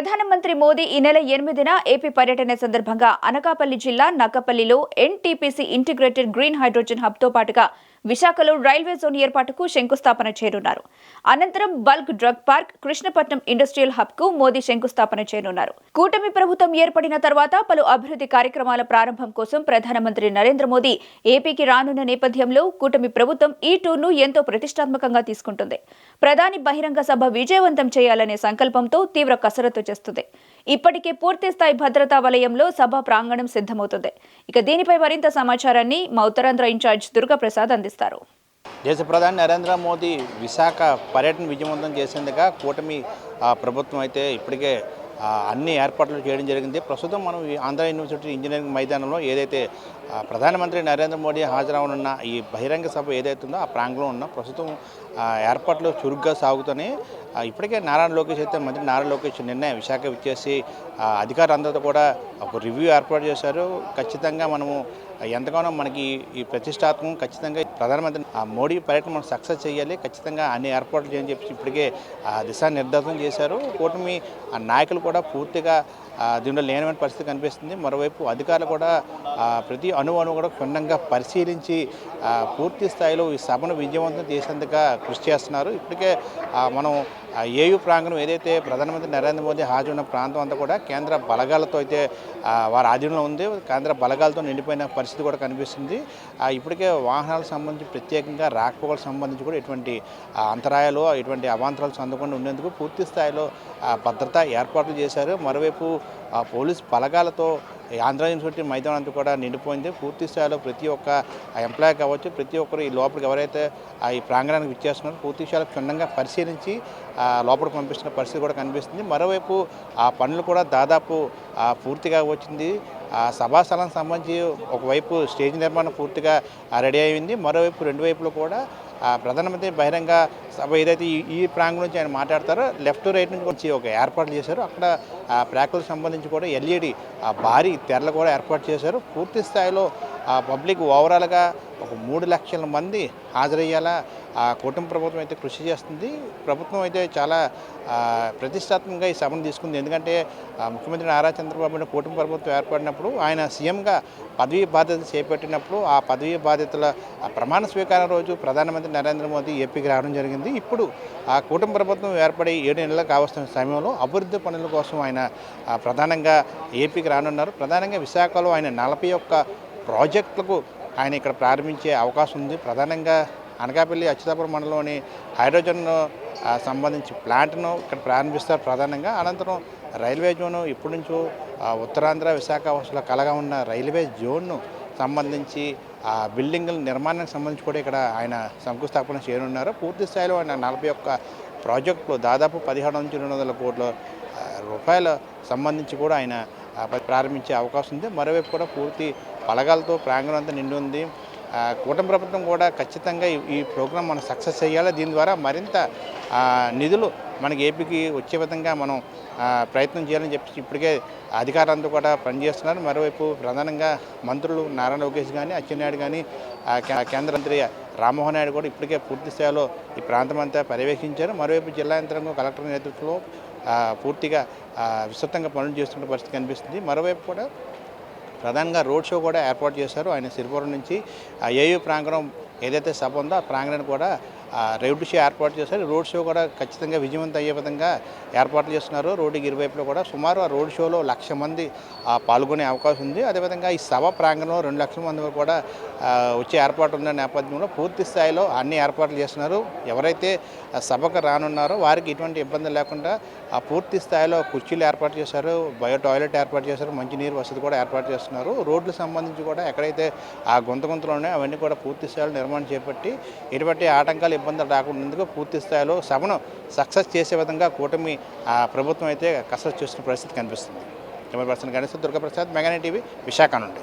ప్రధానమంత్రి మోదీ ఈ నెల ఎనిమిదిన ఏపీ పర్యటన సందర్భంగా అనకాపల్లి జిల్లా నక్కపల్లిలో ఎన్టీపీసీ ఇంటిగ్రేటెడ్ గ్రీన్ హైడ్రోజన్ హబ్తో పాటుగా విశాఖలో రైల్వే జోన్ ఏర్పాటుకు శంకుస్థాపన చేయనున్నారు అనంతరం bulk drug park Krishnapatnam industrial హబ్కు Modi శంకుస్థాపన చేయనున్నారు కూటమి ప్రభుత్వం ఏర్పడిన తర్వాత పలు అభివృద్ధి కార్యక్రమాల ప్రారంభం కోసం ప్రధానమంత్రి నరేంద్ర మోదీ ఏపీకి రానున్న నేపథ్యంలో కూటమి ప్రభుత్వం ఈ టూర్ను ఎంతో ప్రతిష్టాత్మకంగా తీసుకుంటుంది. ప్రధాని బహిరంగ సభ విజయవంతం చేయాలనే సంకల్పంతో తీవ్ర కసరత్తు చేస్తుంది. ఇప్పటికే పూర్తి స్థాయి భద్రతా వలయంలో సభ ప్రాంగణం సిద్ధమవుతుంది. ఇక దీనిపై మరింత సమాచారాన్ని మా ఉత్తరాంధ్ర ఇన్ఛార్జ్ దుర్గాప్రసాద్ అందిస్తారు. దేశ ప్రధాని నరేంద్ర మోదీ విశాఖ పర్యటన విజయవంతం చేసేందుగా కూటమి ప్రభుత్వం అయితే ఇప్పటికే అన్ని ఏర్పాట్లు చేయడం జరిగింది. ప్రస్తుతం మనం ఈ ఆంధ్ర యూనివర్సిటీ ఇంజనీరింగ్ మైదానంలో ఏదైతే ప్రధానమంత్రి నరేంద్ర మోడీ హాజరవనున్న ఈ బహిరంగ సభ ఏదైతుందో ఆ ప్రాంగణంలో ఉన్న ప్రస్తుతం ఆ, ఏర్పాట్లు చురుగ్గా సాగుతున్నాయి. ఇప్పటికే నారాయణ లోకేష్ అయితే మంత్రి నారాయణ లోకేష్ నిన్న విశాఖ విచ్చేసి అధికారులందరితో కూడా ఒక రివ్యూ ఏర్పాటు చేశారు. ఖచ్చితంగా మనము ఎంతగానో మనకి ఈ ప్రతిష్టాత్మకం ఖచ్చితంగా ప్రధానమంత్రి ఆ మోడీ పర్యటన మనం సక్సెస్ చేయాలి ఖచ్చితంగా అన్ని ఏర్పాట్లు చేయని చెప్పి ఇప్పటికే ఆ దిశానిర్దేశం చేశారు. కూటమి ఆ నాయకులు కూడా పూర్తిగా దీనిలో లేనమైన పరిస్థితి కనిపిస్తుంది. మరోవైపు అధికారులు కూడా ప్రతి అణువును కూడా క్షుణ్ణంగా పరిశీలించి పూర్తి స్థాయిలో ఈ సభను విజయవంతం చేసేందుకు కృషి చేస్తున్నారు. ఇప్పటికే మనం ఏయూ ఏయు ప్రాంగణం ఏదైతే ప్రధానమంత్రి నరేంద్ర మోదీ హాజరున్న ప్రాంతం అంతా కూడా కేంద్ర బలగాలతో అయితే వారి ఆధీనంలో ఉంది. కేంద్ర బలగాలతో నిండిపోయిన పరిస్థితి కూడా కనిపిస్తుంది. ఇప్పటికే వాహనాలకు సంబంధించి ప్రత్యేకంగా రాకపోకలకు సంబంధించి కూడా ఎటువంటి అంతరాయాలు ఎటువంటి అవాంతరాలు చెందకుండా ఉండేందుకు పూర్తి స్థాయిలో భద్రత భద్రతా ఏర్పాట్లు చేశారు. మరోవైపు ఆ, పోలీస్ పలకాలతో ఆంధ్ర యూనివర్సిటీ మైదానం అంతా కూడా నిండిపోయింది. పూర్తి స్థాయిలో ప్రతి ఒక్క ఎంప్లాయ్ కావచ్చు ప్రతి ఒక్కరు ఈ లోపలికి ఎవరైతే ఆ ఈ ప్రాంగణానికి విచ్చేస్తున్నారో పూర్తి స్థాయిలో క్షుణ్ణంగా పరిశీలించి ఆ, లోపలికి పంపిస్తున్న పరిస్థితి కూడా కనిపిస్తుంది. మరోవైపు ఆ పనులు కూడా దాదాపు పూర్తిగా వచ్చింది. ఆ సభా స్థలానికి సంబంధించి ఒకవైపు స్టేజ్ నిర్మాణం పూర్తిగా రెడీ అయింది మరోవైపు రెండు వైపులు కూడా ప్రధానమంత్రి బహిరంగ సభ ఏదైతే ఈ ప్రాంగం ప్రాంగణం నుంచి ఆయన మాట్లాడతారో లెఫ్ట్ రైట్ నుంచి వచ్చి ఒక ఏర్పాట్లు చేశారు. అక్కడ ప్రేక్షకులకు సంబంధించి కూడా ఎల్ఈడి ఆ భారీ తెరలు కూడా ఏర్పాటు చేశారు. పూర్తి స్థాయిలో ఆ పబ్లిక్ ఓవరాల్గా ఒక మూడు లక్షల మంది హాజరయ్యేలా ఆ కుటుంబ ప్రభుత్వం అయితే కృషి చేస్తుంది. ప్రభుత్వం అయితే చాలా ప్రతిష్టాత్మకంగా ఈ సభను తీసుకుంది. ఎందుకంటే ముఖ్యమంత్రి నారా చంద్రబాబు నాయుడు కుటుంబ ప్రభుత్వం ఏర్పడినప్పుడు ఆయన సీఎంగా పదవీ బాధ్యతలు చేపట్టినప్పుడు ఆ పదవీ బాధ్యతల ప్రమాణ స్వీకారం రోజు ప్రధానమంత్రి నరేంద్ర మోదీ ఏపీకి రావడం జరిగింది. ఇప్పుడు ఆ కుటుంబ ప్రభుత్వం ఏర్పడి ఏడు నెలలు కావస్తున్న సమయంలో అభివృద్ధి పనుల కోసం ఆయన ప్రధానంగా ఏపీకి రానున్నారు. ప్రధానంగా విశాఖలో ఆయన నలభై ఒక్క ప్రాజెక్టులకు ఆయన ఇక్కడ ప్రారంభించే అవకాశం ఉంది. ప్రధానంగా అనకాపల్లి అచ్యుతాపురం మండలంలోని హైడ్రోజన్ సంబంధించి ప్లాంట్ను ఇక్కడ ప్రారంభిస్తారు ప్రధానంగా. అనంతరం రైల్వే జోను ఇప్పటి నుంచో ఉత్తరాంధ్ర విశాఖ వాసుల కలగా ఉన్న రైల్వే జోన్ను సంబంధించి ఆ బిల్డింగుల నిర్మాణానికి సంబంధించి కూడా ఇక్కడ ఆయన శంకుస్థాపన చేయనున్నారు. పూర్తి స్థాయిలో ఆయన నలభై ఒక్క ప్రాజెక్టులు దాదాపు పదిహేడు నుంచి రెండు వందల కోట్ల రూపాయల సంబంధించి కూడా ఆయన ప్రారంభించే అవకాశం ఉంది. మరోవైపు కూడా పూర్తి బలగాలతో ప్రాంగణం అంతా నిండి ఉంది. కూటమి ప్రభుత్వం కూడా ఖచ్చితంగా ఈ- ప్రోగ్రాం మనం సక్సెస్ చేయాలి. దీని ద్వారా మరింత నిధులు మనకి ఏపీకి వచ్చే విధంగా మనం ప్రయత్నం చేయాలని చెప్పి ఇప్పటికే అధికారులంతా కూడా పనిచేస్తున్నారు. మరోవైపు ప్రధానంగా మంత్రులు నారాయణ లోకేష్ కానీ అచ్చెన్నాయుడు కానీ కే- కేంద్ర మంత్రి రామ్మోహన్ నాయుడు కూడా ఇప్పటికే పూర్తి స్థాయిలో ఈ ప్రాంతం అంతా పర్యవేక్షించారు. మరోవైపు జిల్లా యంత్రాంగం కలెక్టర్ నేతృత్వంలో పూర్తిగా విస్తృతంగా పనులు చేస్తున్న పరిస్థితి కనిపిస్తుంది. మరోవైపు కూడా ప్రధానంగా రోడ్ షో కూడా ఏర్పాటు చేశారు. ఆయన సిరిపురం నుంచి ఆ ఏయూ ప్రాంగణం ఏదైతే సభ ఉందో ఆ ప్రాంగణాన్ని కూడా రోడ్డు షో ఏర్పాటు చేశారు. రోడ్ షో కూడా ఖచ్చితంగా విజయవంతం అయ్యే విధంగా ఏర్పాట్లు చేస్తున్నారు. రోడ్డుకి ఇరువైపులో కూడా సుమారు ఆ రోడ్ షోలో లక్ష మంది ఆ, పాల్గొనే అవకాశం ఉంది. అదేవిధంగా ఈ సభ ప్రాంగణంలో రెండు లక్షల మంది వరకు కూడా వచ్చే ఏర్పాటు ఉన్న నేపథ్యంలో పూర్తి స్థాయిలో అన్ని ఏర్పాట్లు చేస్తున్నారు. ఎవరైతే సభకు రానున్నారో వారికి ఎటువంటి ఇబ్బంది లేకుండా ఆ పూర్తి స్థాయిలో కుర్చీలు ఏర్పాటు చేశారు. బయో టాయిలెట్ ఏర్పాటు చేశారు. మంచినీరు వసతి కూడా ఏర్పాటు చేస్తున్నారు. రోడ్లకు సంబంధించి కూడా ఎక్కడైతే ఆ గుంత గుంతలు ఉన్నాయో అవన్నీ కూడా పూర్తి స్థాయిలో నిర్మాణం చేపట్టి ఎటువంటి ఆటంకాలు ఇబ్బందులు రాకుండా పూర్తి స్థాయిలో సభను సక్సెస్ చేసే విధంగా కూటమి ప్రభుత్వం అయితే కసరత్తు చేస్తున్న పరిస్థితి కనిపిస్తుంది. Camera person Ganeshwara Durgaprasad Megani TV Visakha నుండి.